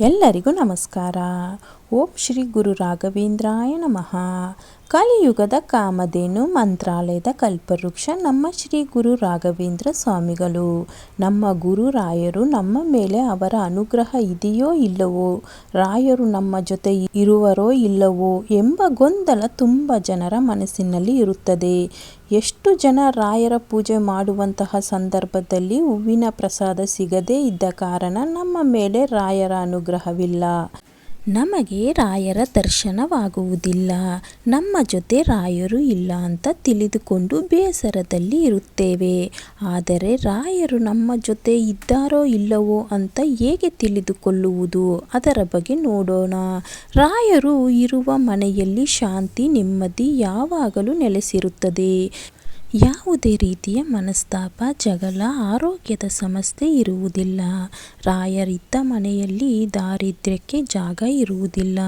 ಎಲ್ಲರಿಗೂ ನಮಸ್ಕಾರ. ಓಂ ಶ್ರೀ ಗುರು ರಾಘವೇಂದ್ರಾಯ ನಮಃ. ಕಲಿಯುಗದ ಕಾಮಧೇನು, ಮಂತ್ರಾಲಯದ ಕಲ್ಪವೃಕ್ಷ, ನಮ್ಮ ಶ್ರೀ ಗುರು ರಾಘವೇಂದ್ರ ಸ್ವಾಮಿಗಳು. ನಮ್ಮ ಗುರು ರಾಯರು ನಮ್ಮ ಮೇಲೆ ಅವರ ಅನುಗ್ರಹ ಇದೆಯೋ ಇಲ್ಲವೋ, ರಾಯರು ನಮ್ಮ ಜೊತೆ ಇರುವರೋ ಇಲ್ಲವೋ ಎಂಬ ಗೊಂದಲ ತುಂಬ ಜನರ ಮನಸ್ಸಿನಲ್ಲಿ ಇರುತ್ತದೆ. ಎಷ್ಟು ಜನ ರಾಯರ ಪೂಜೆ ಮಾಡುವಂತಹ ಸಂದರ್ಭದಲ್ಲಿ ಹೂವಿನ ಪ್ರಸಾದ ಸಿಗದೇ ಇದ್ದ ಕಾರಣ ನಮ್ಮ ಮೇಲೆ ರಾಯರ ಅನುಗ್ರಹವಿಲ್ಲ. ನಮಗೆ ರಾಯರ ದರ್ಶನವಾಗುವುದಿಲ್ಲ. ನಮ್ಮ ಜೊತೆ ರಾಯರು ಇಲ್ಲ ಅಂತ ತಿಳಿದುಕೊಂಡು ಬೇಸರದಲ್ಲಿ ಇರುತ್ತೇವೆ. ಆದರೆ ರಾಯರು ನಮ್ಮ ಜೊತೆ ಇದ್ದಾರೋ ಇಲ್ಲವೋ ಅಂತ ಹೇಗೆ ತಿಳಿದುಕೊಳ್ಳುವುದು? ಅದರ ಬಗ್ಗೆ ನೋಡೋಣ. ರಾಯರು ಇರುವ ಮನೆಯಲ್ಲಿ ಶಾಂತಿ ನೆಮ್ಮದಿ ಯಾವಾಗಲೂ ನೆಲೆಸಿರುತ್ತದೆ. ಯಾವುದೇ ರೀತಿಯ ಮನಸ್ತಾಪ, ಜಗಳ, ಆರೋಗ್ಯದ ಸಮಸ್ಯೆ ಇರುವುದಿಲ್ಲ. ರಾಯರಿದ್ದ ಮನೆಯಲ್ಲಿ ದಾರಿದ್ರ್ಯಕ್ಕೆ ಜಾಗ ಇರುವುದಿಲ್ಲ.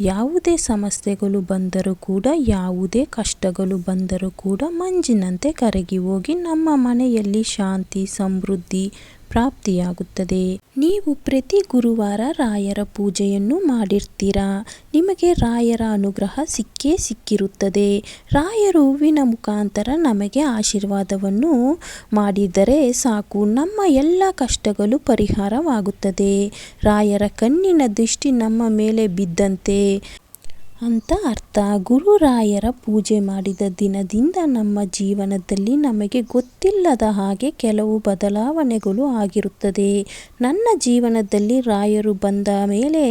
ಯಾವುದೇ ಸಮಸ್ಯೆಗಳು ಬಂದರೂ ಕೂಡ, ಯಾವುದೇ ಕಷ್ಟಗಳು ಬಂದರೂ ಕೂಡ ಮಂಜಿನಂತೆ ಕರಗಿ ಹೋಗಿ ನಮ್ಮ ಮನೆಯಲ್ಲಿ ಶಾಂತಿ, ಸಮೃದ್ಧಿ ಪ್ರಾಪ್ತಿಯಾಗುತ್ತದೆ. ನೀವು ಪ್ರತಿ ಗುರುವಾರ ರಾಯರ ಪೂಜೆಯನ್ನು ಮಾಡಿರ್ತೀರಾ? ನಿಮಗೆ ರಾಯರ ಅನುಗ್ರಹ ಸಿಕ್ಕೇ ಸಿಕ್ಕಿರುತ್ತದೆ. ರಾಯರ ಹೂವಿನ ಮುಖಾಂತರ ನಮಗೆ ಆಶೀರ್ವಾದವನ್ನು ಮಾಡಿದರೆ ಸಾಕು. ನಮ್ಮ ಎಲ್ಲ ಕಷ್ಟಗಳು ಪರಿಹಾರವಾಗುತ್ತದೆ. ರಾಯರ ಕಣ್ಣಿನ ದೃಷ್ಟಿ ನಮ್ಮ ಮೇಲೆ ಬಿದ್ದಂತೆ. ಅಂತ ಅರ್ಥ. ಗುರುರಾಯರ ಪೂಜೆ ಮಾಡಿದ ದಿನದಿಂದ ನಮ್ಮ ಜೀವನದಲ್ಲಿ ನಮಗೆ ಗೊತ್ತಿಲ್ಲದ ಹಾಗೆ ಕೆಲವು ಬದಲಾವಣೆಗಳು ಆಗಿರುತ್ತದೆ. ನನ್ನ ಜೀವನದಲ್ಲಿ ರಾಯರು ಬಂದ ಮೇಲೆ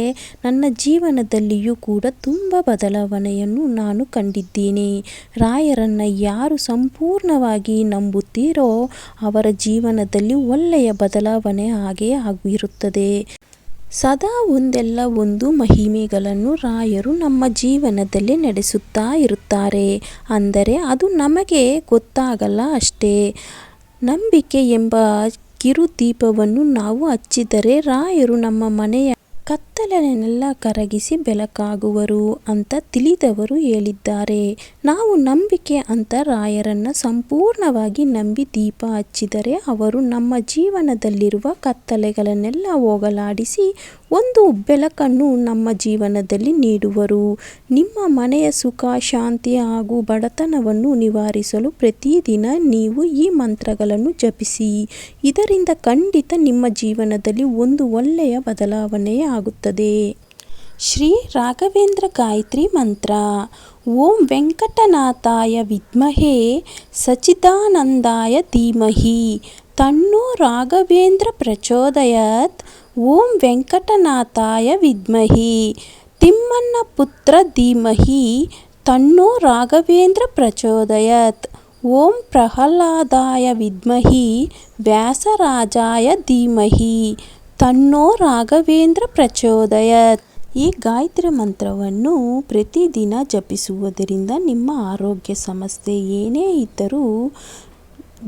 ನನ್ನ ಜೀವನದಲ್ಲಿಯೂ ಕೂಡ ತುಂಬ ಬದಲಾವಣೆಯನ್ನು ನಾನು ಕಂಡಿದ್ದೀನಿ. ರಾಯರನ್ನು ಯಾರು ಸಂಪೂರ್ಣವಾಗಿ ನಂಬುತ್ತೀರೋ ಅವರ ಜೀವನದಲ್ಲಿ ಒಳ್ಳೆಯ ಬದಲಾವಣೆ ಹಾಗೆ ಆಗಿರುತ್ತದೆ. ಸದಾ ಒಂದೆಲ್ಲ ಒಂದು ಮಹಿಮೆಗಳನ್ನು ರಾಯರು ನಮ್ಮ ಜೀವನದಲ್ಲಿ ನಡೆಸುತ್ತಾ ಇರುತ್ತಾರೆ. ಅಂದರೆ ಅದು ನಮಗೆ ಗೊತ್ತಾಗಲ್ಲ ಅಷ್ಟೇ. ನಂಬಿಕೆ ಎಂಬ ಕಿರು ದೀಪವನ್ನು ನಾವು ಹಚ್ಚಿದರೆ ರಾಯರು ನಮ್ಮ ಮನೆಯ ಕತ್ತಲನ್ನೆಲ್ಲ ಕರಗಿಸಿ ಬೆಳಕಾಗುವರು ಅಂತ ತಿಳಿದವರು ಹೇಳಿದ್ದಾರೆ. ನಾವು ನಂಬಿಕೆ ಅಂತ ರಾಯರನ್ನು ಸಂಪೂರ್ಣವಾಗಿ ನಂಬಿ ದೀಪ ಹಚ್ಚಿದರೆ ಅವರು ನಮ್ಮ ಜೀವನದಲ್ಲಿರುವ ಕತ್ತಲೆಗಳನ್ನೆಲ್ಲ ಹೋಗಲಾಡಿಸಿ ಒಂದು ಬೆಳಕನ್ನು ನಮ್ಮ ಜೀವನದಲ್ಲಿ ನೀಡುವರು. ನಿಮ್ಮ ಮನೆಯ ಸುಖ, ಶಾಂತಿ ಹಾಗೂ ಬಡತನವನ್ನು ನಿವಾರಿಸಲು ಪ್ರತಿದಿನ ನೀವು ಈ ಮಂತ್ರಗಳನ್ನು ಜಪಿಸಿ. ಇದರಿಂದ ಖಂಡಿತ ನಿಮ್ಮ ಜೀವನದಲ್ಲಿ ಒಂದು ಒಳ್ಳೆಯ ಬದಲಾವಣೆ ಆಗುತ್ತದೆ. ಶ್ರೀ ರಾಘವೇಂದ್ರ ಗಾಯತ್ರಿ ಮಂತ್ರ, ಓಂ ವೆಂಕಟನಾಥಾಯ ವಿದ್ಮಹೇ ಸಚಿದಾನಂದಾಯ ಧೀಮಹಿ ತನ್ನೋ ರಾಘವೇಂದ್ರ ಪ್ರಚೋದಯತ್, ಓಂ ವೆಂಕಟನಾಥಾಯ ವಿದ್ಮಹಿ, ತಿಮ್ಮಣ್ಣ ಪುತ್ರ ಧೀಮಹಿ ತನ್ನೋ ರಾಘವೇಂದ್ರ ಪ್ರಚೋದಯತ್, ಓಂ ಪ್ರಹ್ಲಾದಾಯ ವಿದ್ಮಹಿ, ವ್ಯಾಸರಾಜಾಯ ಧೀಮಹಿ ತನ್ನೋ ರಾಘವೇಂದ್ರ ಪ್ರಚೋದಯತ್. ಈ ಗಾಯತ್ರಿ ಮಂತ್ರವನ್ನು ಪ್ರತಿದಿನ ಜಪಿಸುವುದರಿಂದ ನಿಮ್ಮ ಆರೋಗ್ಯ ಸಮಸ್ಯೆ ಏನೇ ಇದ್ದರೂ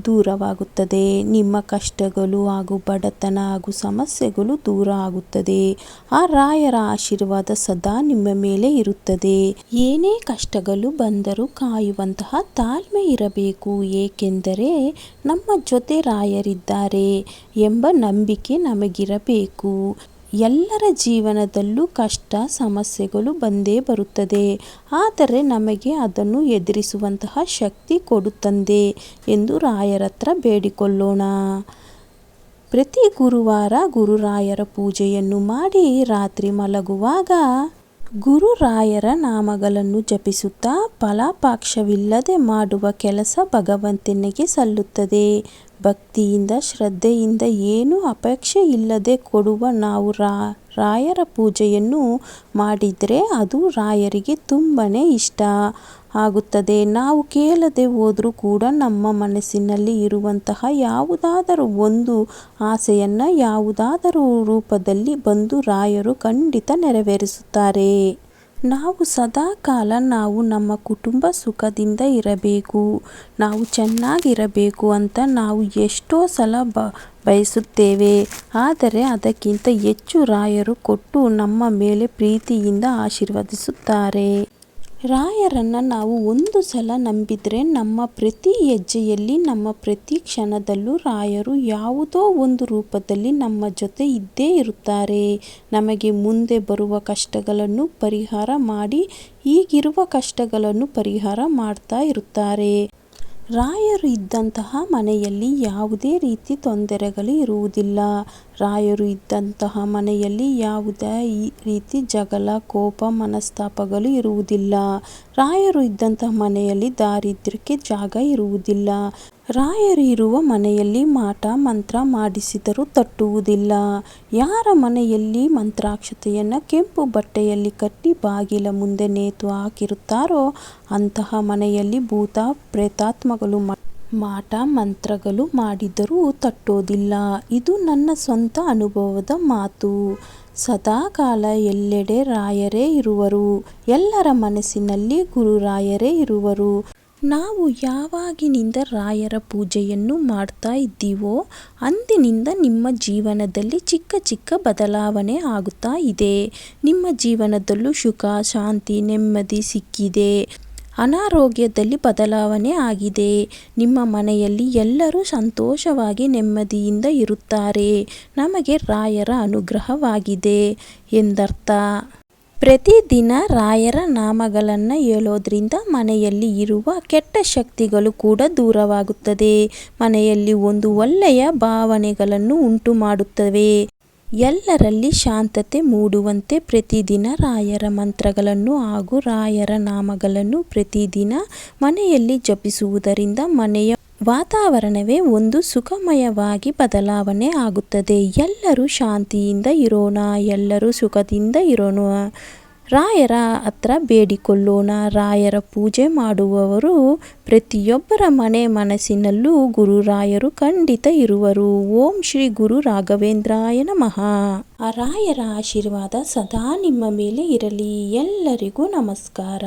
ದೂರವಾಗುತ್ತದೆ. ನಿಮ್ಮ ಕಷ್ಟಗಳು ಹಾಗೂ ಬಡತನ ಹಾಗೂ ಸಮಸ್ಯೆಗಳು ದೂರ ಆಗುತ್ತದೆ. ಆ ರಾಯರ ಆಶೀರ್ವಾದ ಸದಾ ನಿಮ್ಮ ಮೇಲೆ ಇರುತ್ತದೆ. ಏನೇ ಕಷ್ಟಗಳು ಬಂದರೂ ಕಾಯುವಂತಹ ತಾಳ್ಮೆ ಇರಬೇಕು. ಏಕೆಂದರೆ ನಮ್ಮ ಜೊತೆ ರಾಯರಿದ್ದಾರೆ ಎಂಬ ನಂಬಿಕೆ ನಮಗಿರಬೇಕು. ಎಲ್ಲರ ಜೀವನದಲ್ಲೂ ಕಷ್ಟ, ಸಮಸ್ಯೆಗಳು ಬಂದೇ ಬರುತ್ತದೆ. ಆದರೆ ನಮಗೆ ಅದನ್ನು ಎದುರಿಸುವಂತಹ ಶಕ್ತಿ ಕೊಡುತ್ತಂದೆ ಎಂದು ರಾಯರತ್ರ ಬೇಡಿಕೊಳ್ಳೋಣ. ಪ್ರತಿ ಗುರುವಾರ ಗುರುರಾಯರ ಪೂಜೆಯನ್ನು ಮಾಡಿ ರಾತ್ರಿ ಮಲಗುವಾಗ ಗುರುರಾಯರ ನಾಮಗಳನ್ನು ಜಪಿಸುತ್ತಾ ಫಲಾಪಾಕ್ಷವಿಲ್ಲದೆ ಮಾಡುವ ಕೆಲಸ ಭಗವಂತನಿಗೆ ಸಲ್ಲುತ್ತದೆ. ಭಕ್ತಿಯಿಂದ, ಶ್ರದ್ಧೆಯಿಂದ ಏನೂ ಅಪೇಕ್ಷೆ ಇಲ್ಲದೆ ಕೊಡುವ ನಾವು ರಾಯರ ಪೂಜೆಯನ್ನು ಮಾಡಿದರೆ ಅದು ರಾಯರಿಗೆ ತುಂಬಾ ಇಷ್ಟ ಆಗುತ್ತದೆ. ನಾವು ಕೇಳದೆ ಹೋದರೂ ಕೂಡ ನಮ್ಮ ಮನಸ್ಸಿನಲ್ಲಿ ಇರುವಂತಹ ಯಾವುದಾದರೂ ಒಂದು ಆಸೆಯನ್ನು ಯಾವುದಾದರೂ ರೂಪದಲ್ಲಿ ಬಂದು ರಾಯರು ಖಂಡಿತ ನೆರವೇರಿಸುತ್ತಾರೆ. ನಾವು ಸದಾ ಕಾಲ ನಾವು ನಮ್ಮ ಕುಟುಂಬ ಸುಖದಿಂದ ಇರಬೇಕು. ನಾವು ಚೆನ್ನಾಗಿರಬೇಕು ಅಂತ ನಾವು ಎಷ್ಟೋ ಸಲ ಬ, ಬಯಸುತ್ತೇವೆ. ಆದರೆ ಅದಕ್ಕಿಂತ ಹೆಚ್ಚು ರಾಯರು ಕೊಟ್ಟು ನಮ್ಮ ಮೇಲೆ ಪ್ರೀತಿಯಿಂದ ಆಶೀರ್ವದಿಸುತ್ತಾರೆ. ರಾಯರನ್ನು ನಾವು ಒಂದು ಸಲ ನಂಬಿದರೆ ನಮ್ಮ ಪ್ರತಿ ಹೆಜ್ಜೆಯಲ್ಲಿ, ನಮ್ಮ ಪ್ರತಿ ಕ್ಷಣದಲ್ಲೂ ರಾಯರು ಯಾವುದೋ ಒಂದು ರೂಪದಲ್ಲಿ ನಮ್ಮ ಜೊತೆ ಇದ್ದೇ ಇರುತ್ತಾರೆ. ನಮಗೆ ಮುಂದೆ ಬರುವ ಕಷ್ಟಗಳನ್ನು ಪರಿಹಾರ ಮಾಡಿ, ಈಗಿರುವ ಕಷ್ಟಗಳನ್ನು ಪರಿಹಾರ ಮಾಡ್ತಾ ಇರುತ್ತಾರೆ. ರಾಯರು ಇದ್ದಂತಹ ಮನೆಯಲ್ಲಿ ಯಾವುದೇ ರೀತಿ ತೊಂದರೆಗಳು ಇರುವುದಿಲ್ಲ. ರಾಯರು ಇದ್ದಂತಹ ಮನೆಯಲ್ಲಿ ಯಾವುದೇ ಈ ರೀತಿ ಜಗಳ, ಕೋಪ, ಮನಸ್ತಾಪಗಳು ಇರುವುದಿಲ್ಲ. ರಾಯರು ಇದ್ದಂತಹ ಮನೆಯಲ್ಲಿ ದಾರಿದ್ರ್ಯಕ್ಕೆ ಜಾಗ ಇರುವುದಿಲ್ಲ. ರಾಯರು ಇರುವ ಮನೆಯಲ್ಲಿ ಮಾಟ ಮಂತ್ರ ಮಾಡಿಸಿದರೂ ತಟ್ಟುವುದಿಲ್ಲ. ಯಾರ ಮನೆಯಲ್ಲಿ ಮಂತ್ರಾಕ್ಷತೆಯನ್ನು ಕೆಂಪು ಬಟ್ಟೆಯಲ್ಲಿ ಕಟ್ಟಿ ಬಾಗಿಲ ಮುಂದೆ ನೇತು ಹಾಕಿರುತ್ತಾರೋ ಅಂತಹ ಮನೆಯಲ್ಲಿ ಭೂತ, ಪ್ರೇತಾತ್ಮಗಳು ಮಾಟ ಮಂತ್ರಗಳು ಮಾಡಿದರೂ ತಟ್ಟೋದಿಲ್ಲ. ಇದು ನನ್ನ ಸ್ವಂತ ಅನುಭವದ ಮಾತು. ಸದಾಕಾಲ ಎಲ್ಲೆಡೆ ರಾಯರೇ ಇರುವರು. ಎಲ್ಲರ ಮನಸ್ಸಿನಲ್ಲಿ ಗುರುರಾಯರೇ ಇರುವರು. ನಾವು ಯಾವಾಗಿನಿಂದ ರಾಯರ ಪೂಜೆಯನ್ನು ಮಾಡ್ತಾ ಇದ್ದೀವೋ, ಅಂದಿನಿಂದ ನಿಮ್ಮ ಜೀವನದಲ್ಲಿ ಚಿಕ್ಕ ಚಿಕ್ಕ ಬದಲಾವಣೆ ಆಗುತ್ತಾ ಇದೆ. ನಿಮ್ಮ ಜೀವನದಲ್ಲೂ ಸುಖ, ಶಾಂತಿ, ನೆಮ್ಮದಿ ಸಿಕ್ಕಿದೆ. ಅನಾರೋಗ್ಯದಲ್ಲಿ ಬದಲಾವಣೆ ಆಗಿದೆ. ನಿಮ್ಮ ಮನೆಯಲ್ಲಿ ಎಲ್ಲರೂ ಸಂತೋಷವಾಗಿ ನೆಮ್ಮದಿಯಿಂದ ಇರುತ್ತಾರೆ. ನಮಗೆ ರಾಯರ ಅನುಗ್ರಹವಾಗಿದೆ ಎಂದರ್ಥ. ಪ್ರತಿದಿನ ರಾಯರ ನಾಮಗಳನ್ನು ಹೇಳೋದ್ರಿಂದ ಮನೆಯಲ್ಲಿ ಇರುವ ಕೆಟ್ಟ ಶಕ್ತಿಗಳು ಕೂಡ ದೂರವಾಗುತ್ತದೆ. ಮನೆಯಲ್ಲಿ ಒಂದು ಒಳ್ಳೆಯ ಭಾವನೆಗಳನ್ನು ಉಂಟು ಮಾಡುತ್ತವೆ ಎಲ್ಲರಲ್ಲಿ ಶಾಂತತೆ ಮೂಡುವಂತೆ ಪ್ರತಿದಿನ ರಾಯರ ಮಂತ್ರಗಳನ್ನು ಹಾಗೂ ರಾಯರ ನಾಮಗಳನ್ನು ಪ್ರತಿದಿನ ಮನೆಯಲ್ಲಿ ಜಪಿಸುವುದರಿಂದ ಮನೆಯ ವಾತಾವರಣವೇ ಒಂದು ಸುಖಮಯವಾಗಿ ಬದಲಾವಣೆ ಆಗುತ್ತದೆ. ಎಲ್ಲರೂ ಶಾಂತಿಯಿಂದ ಇರೋಣ, ಎಲ್ಲರೂ ಸುಖದಿಂದ ಇರೋಣ. ರಾಯರ ಹತ್ರ ಬೇಡಿಕೊಳ್ಳೋಣ. ರಾಯರ ಪೂಜೆ ಮಾಡುವವರು ಪ್ರತಿಯೊಬ್ಬರ ಮನೆ ಮನಸ್ಸಿನಲ್ಲೂ ಗುರುರಾಯರು ಖಂಡಿತ ಇರುವರು. ಓಂ ಶ್ರೀ ಗುರು ರಾಘವೇಂದ್ರಾಯ ನಮಃ. ಆ ರಾಯರ ಆಶೀರ್ವಾದ ಸದಾ ನಿಮ್ಮ ಮೇಲೆ ಇರಲಿ. ಎಲ್ಲರಿಗೂ ನಮಸ್ಕಾರ.